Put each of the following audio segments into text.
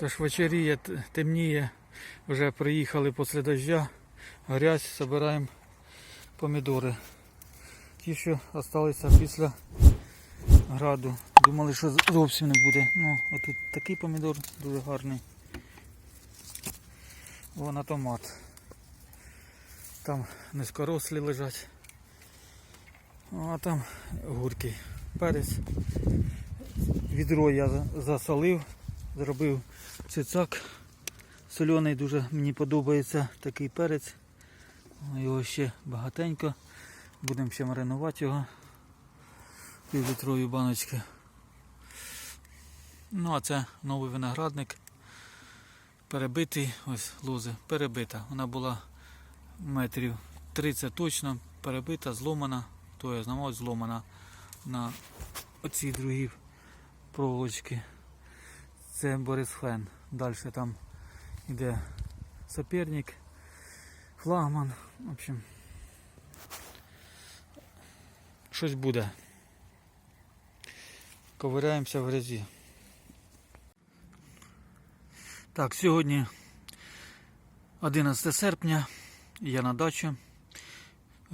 Тож вечеріє, темніє, вже приїхали після дождя, грязь, збираємо помідори. Ті, що залишилися після граду. Думали, що зовсім не буде. Ну, а тут такий помідор дуже гарний. Вона томат. Там низькорослі лежать. А там гурки. Перець. Відро я засолив, зробив цицак. Соляний дуже мені подобається такий перець. Його ще багатенько. Будемо ще маринувати його. Півлітрові баночки. Ну а це новий виноградник. Перебитий, ось лози, перебита. Вона була метрів 30 точно, перебита, зломана, то я знав, зломана на оці другі проволочки. Це Борис Фен. Далі там йде соперник, флагман. В общем, щось буде. Ковиряємося в грязі. Так, сьогодні 11 серпня. Я на дачі. Е,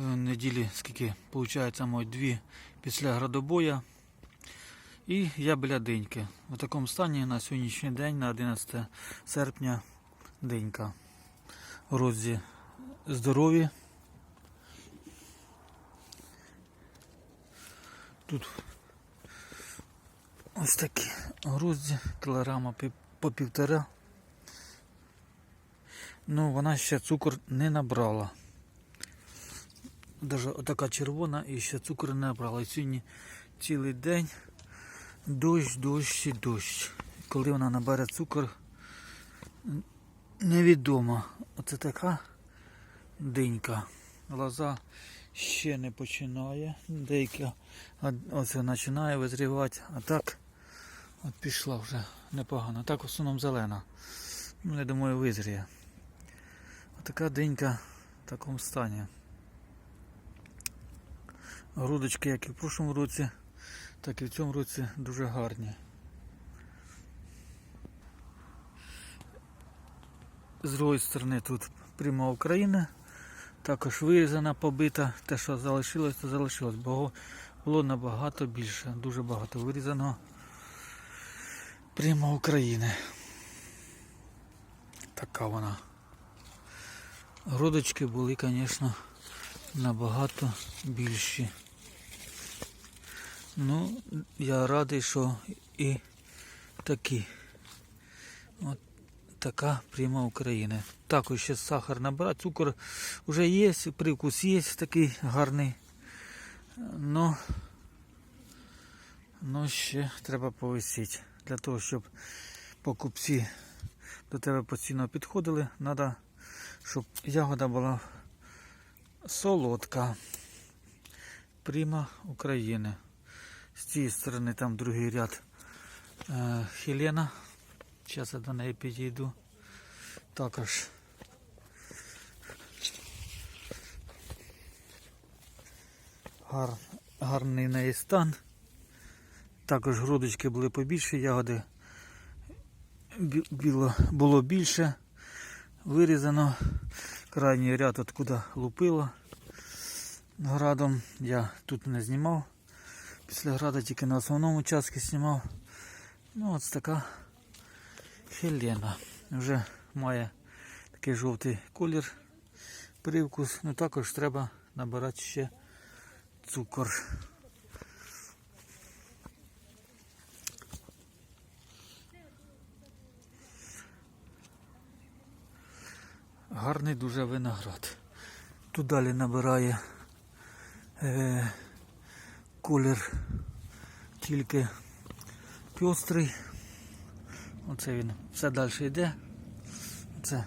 Неділі, скільки виходить, мабуть, дві після градобоя. І я біля деньки. У такому стані на сьогоднішній день, на 11 серпня, денька. Розі здорові. Тут ось такі грозді, кілограма по півтора. Ну, вона ще цукор не набрала. Даже отака червона і ще цукор не набрала. І сьогодні цілий день дощ, дощ і дощ. Коли вона набере цукор, невідомо. Оце така динька. Лоза ще не починає. Деякі оце починає визрівати, а так от пішла вже непогано. Так в основному зелена. Ну, я думаю, визріє. Така денька в такому стані. Грудочки, як і в прошлому році, так і в цьому році дуже гарні. З другої сторони тут пряма Україна, також вирізана, побита. Те, що залишилось, то залишилось, бо було набагато більше, дуже багато вирізано. Прямо України. Така вона. Грудочки були, звісно, набагато більші. Ну, я радий, що і такі. От така пряма України. Також ще сахар набрати. Цукор вже є, привкус є такий гарний. Ну, ну ще треба повисіти. Для того, щоб покупці до тебе постійно підходили, треба, щоб ягода була солодка. Пряма України. З цієї сторони там другий ряд е, Хелена. Зараз я до неї підійду. Також гар, гарний неї стан. Також грудочки були побільші, ягоди біло, було більше. Вирізано. Крайній ряд откуда лупило градом. Я тут не знімав. Після града тільки на основному участку знімав. Ну ось така Хелена. Вже має такий жовтий колір, привкус. Ну також треба набирати ще цукор. Гарний дуже виноград. Тут далі набирає е, колір тільки пьострий. Оце він все далі йде. Це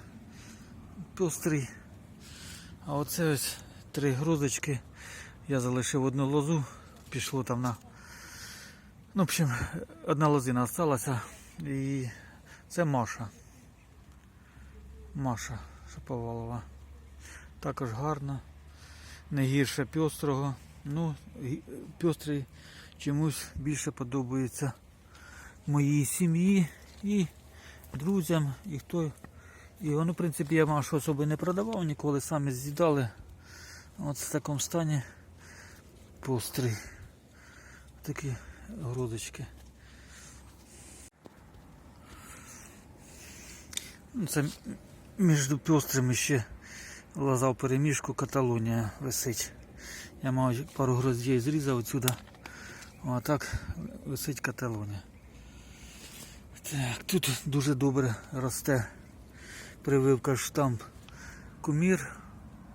пьострий. А оце ось три грузочки. Я залишив одну лозу, пішло там на. Ну, в общем, одна лозина залишилася. І це Маша. Маша Шаповалова. Також гарна. Не гірше пьострого. Ну, гі- пьострий чомусь більше подобається моїй сім'ї і друзям і хто. І воно, в принципі, я що особи не продавав, ніколи самі з'їдали. От в такому стані пострій. Такі грудочки. Ну, Це між пестрими ще лоза в переміжку Каталонія висить. Я мав пару гроздей зрізав отсюда. А так висить Каталонія. Так, тут дуже добре росте прививка штамп кумір.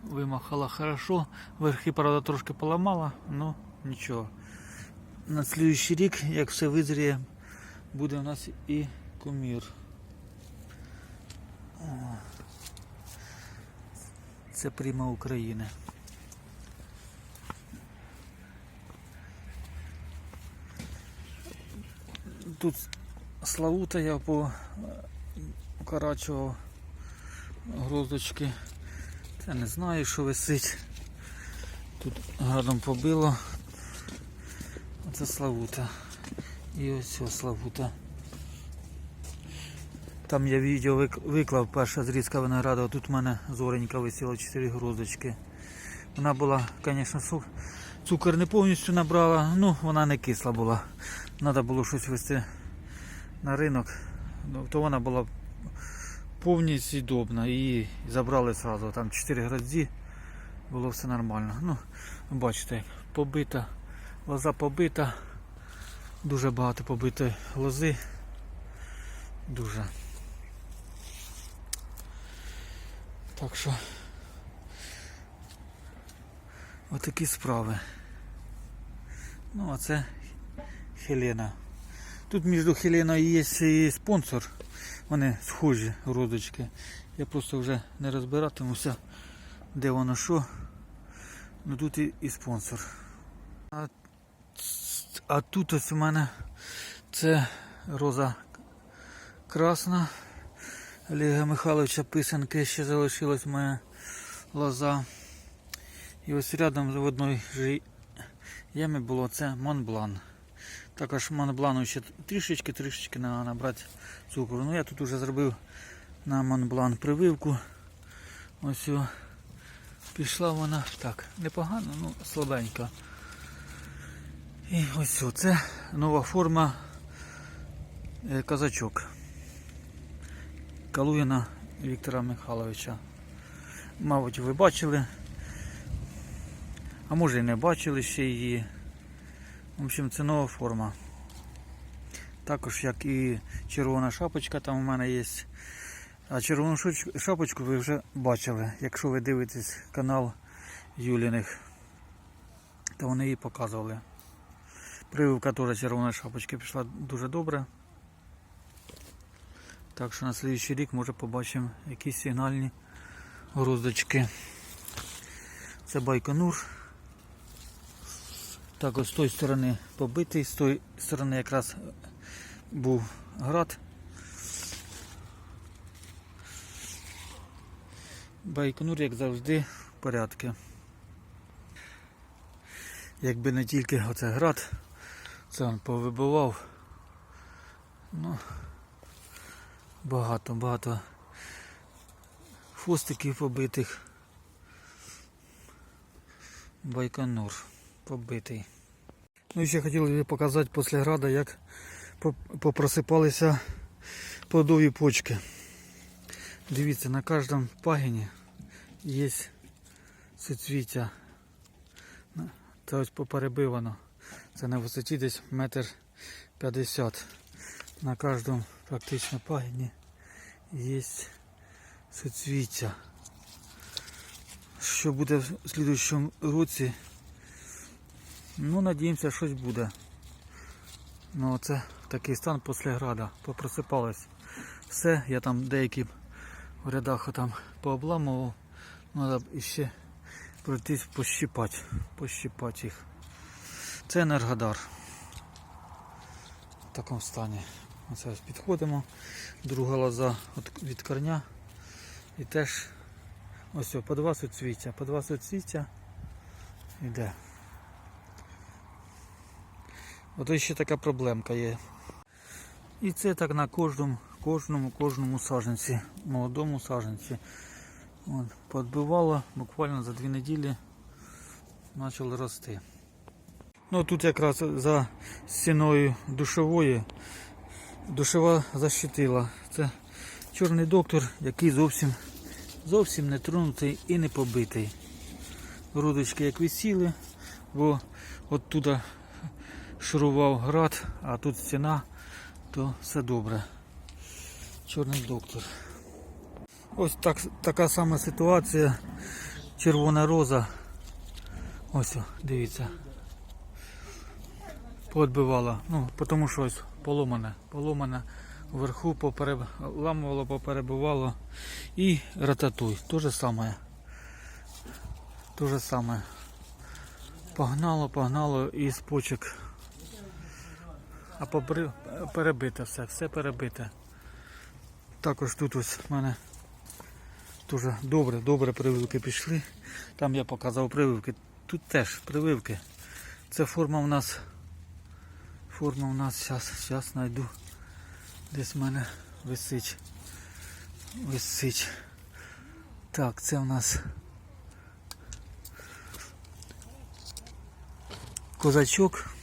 Вимахала хорошо. Верхи, правда, трошки поламала, але нічого. На слідуючий рік, як все визріє, буде у нас і кумір. Це прямо України. Тут Славута я по карачував гроздочки. Це не знаю, що висить. Тут гарно побило. Оце Славута. І ось ось Славута. Там я відео виклав перша зрізка винограду, тут в мене зоренька висіла 4 гроздочки. Вона була, звісно. Цукор не повністю набрала, ну вона не кисла була. Треба було щось вести на ринок. Ну, то вона була повністю з'їдобна. Її забрали одразу. Там 4 градзі, було все нормально. Ну, бачите, побита, лоза побита. Дуже багато побитої лози. Дуже. Так що отакі справи. Ну, а це Хелена. Тут між Хеленою є і спонсор. Вони схожі родочки. Я просто вже не розбиратимуся, де воно що. Ну тут і, і спонсор. А, а тут ось у мене це роза красна. Олега Михайловича писанки ще залишилась моя лоза. І ось рядом в одній ямі було це Монблан. Також Монблану ще трішечки, трішечки набрати цукру. Ну я тут вже зробив на Монблан прививку. Ось пішла вона так, непогано, ну слабенько. І ось о, це нова форма е, казачок. Калуїна Віктора Михайловича. Мабуть, ви бачили. А може і не бачили ще її. В общем, це нова форма. Також як і червона шапочка там у мене є. А червону шапочку ви вже бачили. Якщо ви дивитесь канал Юліних, то вони її показували. Прививка теж червоної шапочки пішла дуже добре. Так що на слідуючий рік може побачимо якісь сигнальні гроздочки. Це байконур. Так, ось з тої сторони побитий, з тої сторони якраз був град. Байконур, як завжди, в порядку. Якби не тільки оце град, це він повибивав. Ну, багато, багато хвостиків побитих. Байконур побитий. Ну і ще хотіли б показати після града, як попросипалися плодові почки. Дивіться, на кожному пагіні є суцвіття. На- Це ось поперебивано. Це на висоті десь метр п'ятдесят. На кожному практично пагіні є суцвіття. Що буде в слідуючому році? Ну, надіємося, щось буде. Ну, це такий стан після града. Попросипалось. Все, я там деякі в рядах там пообламував. Треба іще пройтись пощипати. Пощипати їх. Це енергодар. В такому стані. Оце підходимо. Друга лоза від корня. І теж ось по два суцвіття. По два суцвіття йде. Ото ще така проблемка є. І це так на кожному кожному, кожному саженці, молодому саженці. От, подбивало буквально за дві неділі почали рости. Ну тут якраз за стіною душової душева защитила. Це чорний доктор, який зовсім зовсім не тронутий і не побитий. Грудочки як висіли, бо оттуда шурував град, а тут стіна, то все добре. Чорний доктор. Ось так, така сама ситуація. Червона роза. Ось, дивіться. Поотбивала. Ну, тому що ось поломане. Поломане. Вверху попереламувало, поперебивало. І рататуй. То же саме. То же саме. Погнало, погнало із почек. А попри... перебите все, все перебите. Також тут ось в мене дуже добре, добре прививки пішли. Там я показав прививки. Тут теж прививки. Це форма у нас. Форма у нас зараз, зараз знайду. Десь в мене висить. Висить. Так, це у нас козачок.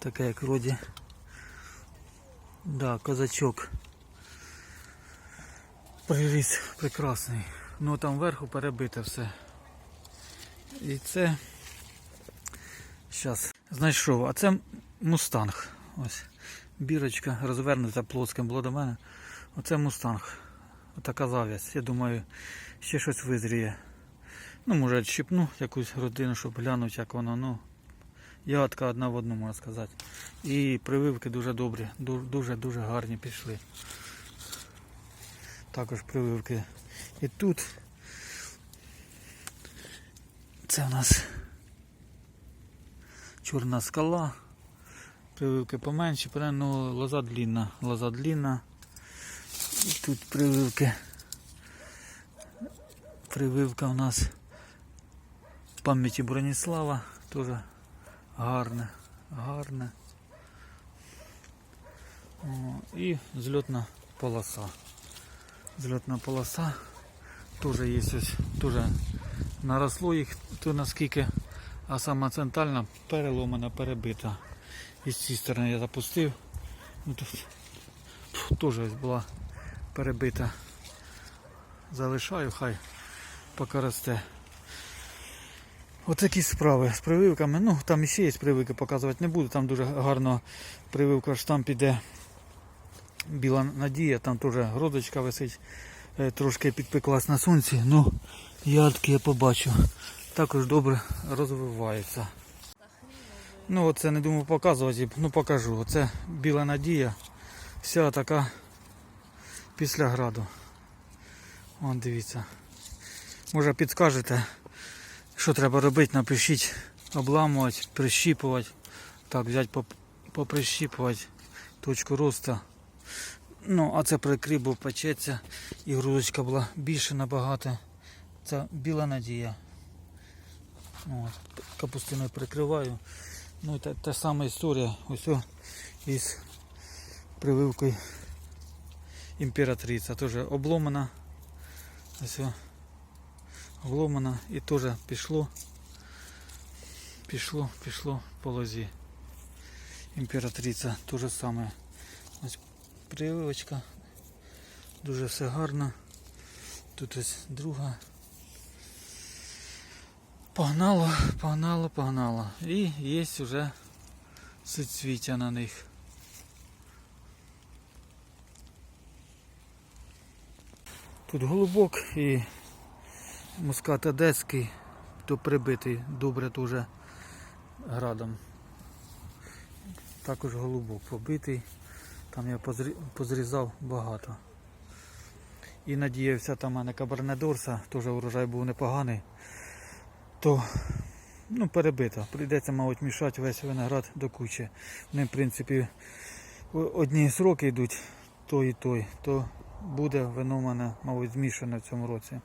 Таке як вроді. Да, козачок. Приріс прекрасний. Ну там вверху перебите все. І це. Зараз знайшов. А це мустанг. Ось. Бірочка розвернута плоским було до мене. Оце мустанг. Отака зав'язь. Я думаю, ще щось визріє. Ну, може, відщипну якусь родину, щоб глянути, як воно. Ну, ягодка одна в одну, можна сказати. І прививки дуже добрі, дуже-дуже гарні пішли. Також прививки. І тут це у нас чорна скала. Прививки поменші, ну лоза длінна, лоза длінна. І тут прививки. Прививка у нас пам'яті Броніслава, теж гарне, гарне. О, і зльотна полоса. Зльотна полоса. Теж є теж наросло їх то наскільки, а сама центральна переломана, перебита. І з цієї сторони я запустив. Ну, теж була перебита. Залишаю, хай поки. Отакі справи з прививками. Ну, там ще є прививки, показувати не буду. Там дуже гарно прививка ж там піде біла надія, там теж гродочка висить, Е, трошки підпеклась на сонці, ну ядки я побачу. Також добре розвивається. Ну оце не думав показувати, ну покажу. Оце біла надія. Вся така після граду. Вон дивіться. Може підскажете, що треба робити, напишіть, обламувати, прищіпувати. Так, взяти поп- поприщіпувати точку росту. Ну, а це прикрив, бо печеться і грудочка була більше набагато. Це біла надія. От, капустиною прикриваю. Ну і та, та сама історія. Ось із прививкою імператриця. Теж обломана. Ось о, обломана і теж пішло. Пішло, пішло по лозі. Імператриця те же саме. Ось прививочка. Дуже все гарно. Тут ось друга. Погнало, погнало, погнало. І є вже суцвіття на них. Тут голубок і мускат одеський, то прибитий добре дуже градом. Також голубок побитий. Там я позрізав багато. І надіявся там у мене кабернедорса, теж урожай був непоганий. То ну, перебито. Прийдеться, мабуть, мішати весь виноград до кучі. Вони, в принципі, одні сроки йдуть, той і той, то буде вино в мене, мабуть, змішане в цьому році.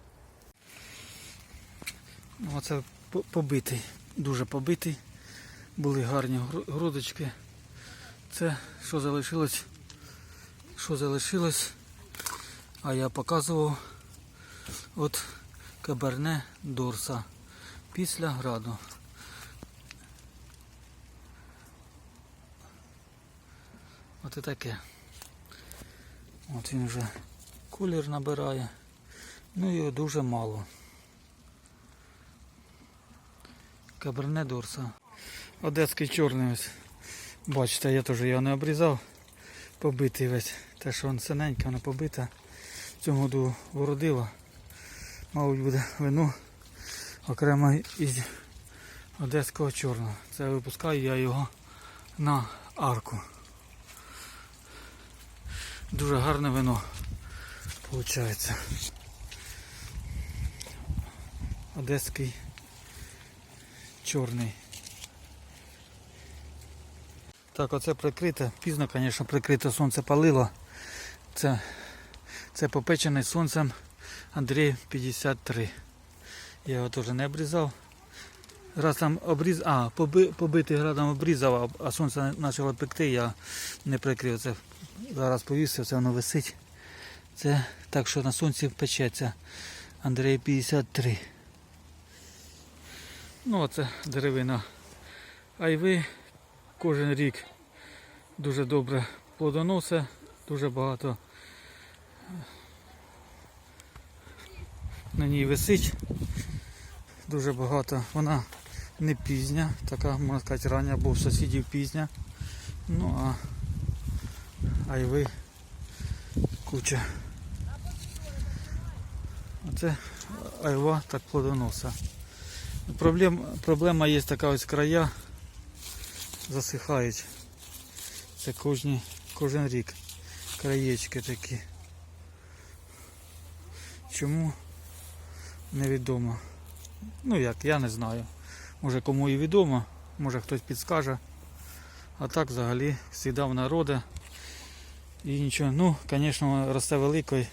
Ну, Оце побитий, дуже побитий. Були гарні грудочки. Це що залишилось, що залишилось, а я показував от Каберне Дорса після граду. От і таке. От він вже колір набирає. Ну його дуже мало. Каберне Дорса. Одеський чорний ось. Бачите, я теж його не обрізав. Побитий весь. Те, що він синеньке, воно побита. В цьому году уродило. Мабуть буде вино окремо із одеського чорного. Це випускаю я його на арку. Дуже гарне вино виходить. Одеський чорний. Так, оце прикрите. Пізно, звісно, прикрите сонце палило. Це, це попечений сонцем Андрій 53. Я його теж не обрізав. Раз там обріз... А, поби... побитий градом обрізав, а сонце почало пекти, я не прикрив. Це зараз повісив, це воно висить. Це так, що на сонці печеться. Андрій 53. Ну, оце деревина. Айви кожен рік дуже добре плодоносить, дуже багато на ній висить. Дуже багато. Вона не пізня, така, можна сказати, рання, бо в сусідів пізня. Ну а айви куча. Оце айва так плодоноса. Проблем, проблема є така ось края засихають. Це кожні, кожен рік. Краєчки такі. Чому? Невідомо. Ну як, я не знаю. Може кому і відомо, може хтось підскаже. А так взагалі завжди в народи. І нічого. Ну, звісно, росте великою.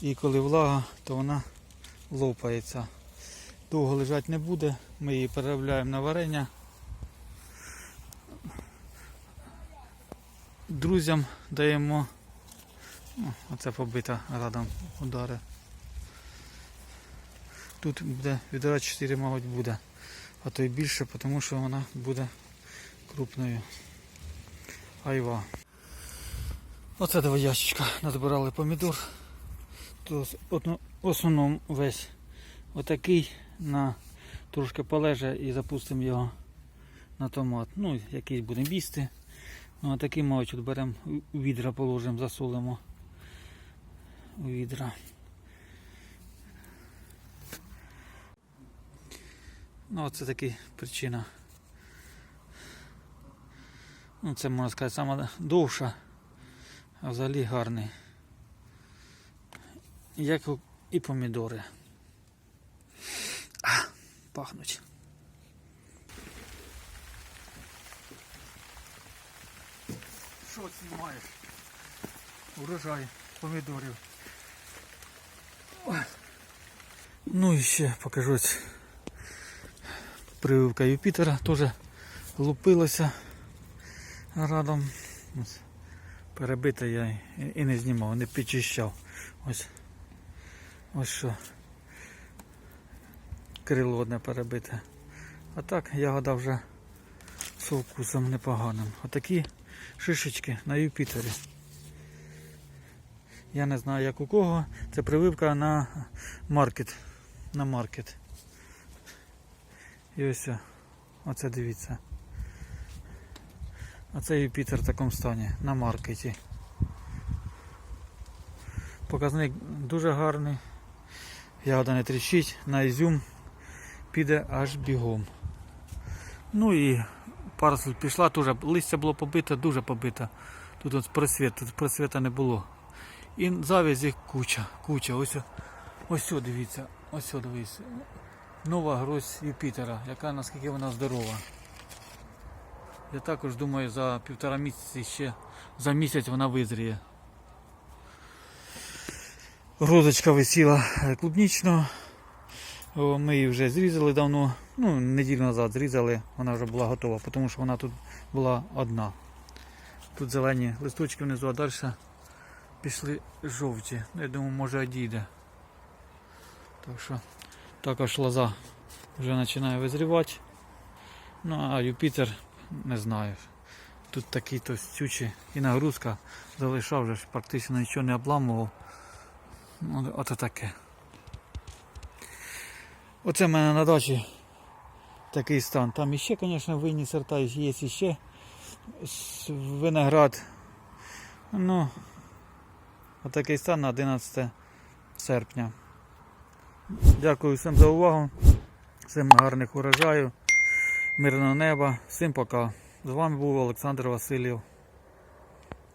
І коли влага, то вона лопається. Довго лежати не буде. Ми її переробляємо на варення. Друзям даємо. О, оце побита радом удари. Тут буде відра 4, мабуть, буде, а то й більше, тому що вона буде крупною. Айва. Оце два ящичка назбирали помідор. Тут в основному весь отакий на трошки полеже і запустимо його на томат. Ну, якийсь будемо їсти. Ну а такий мабуть от беремо у відра положимо, засолимо у відра. Ну, це така причина. Ну, це можна сказати сама довша, а взагалі гарний. Як і помідори. Пахнуть. Що знімаєш? Урожай помідорів. Ну і ще покажу прививка Юпітера теж лупилася радом. Ось. Перебита я і не знімав, не підчищав. Ось ось що. Крило одне перебите. А так ягода вже з вкусом непоганим. Отакі шишечки на Юпітері. Я не знаю як у кого. Це прививка на маркет. На маркет. І ось. Оце дивіться. Оце Юпітер в такому стані на маркеті. Показник дуже гарний. Ягода не тріщить, на ізюм піде аж бігом. Ну і парасель пішла, теж листя було побите, дуже побите. Тут от просвіт, тут просвіта не було. І завязі куча, куча. Ось, ось дивіться, ось дивіться. Нова грозь Юпітера, яка наскільки вона здорова. Я також думаю, за півтора місяці ще за місяць вона визріє. Розочка висіла е, клубнічно. Ми її вже зрізали давно, ну, неділю назад зрізали, вона вже була готова, тому що вона тут була одна. Тут зелені листочки внизу, а далі пішли жовті. Я думаю, може одійде. Так що також лоза вже починає визрівати. Ну а Юпітер не знаю. Тут такі товстючі і нагрузка залишав, вже практично нічого не обламував. Ну, Ото таке. Оце в мене на дачі такий стан. Там іще, звісно, винні сорта, є іще виноград. Ну, отакий стан на 11 серпня. Дякую всім за увагу. Всім гарних урожаю, мирного неба. Всім пока. З вами був Олександр Васильєв.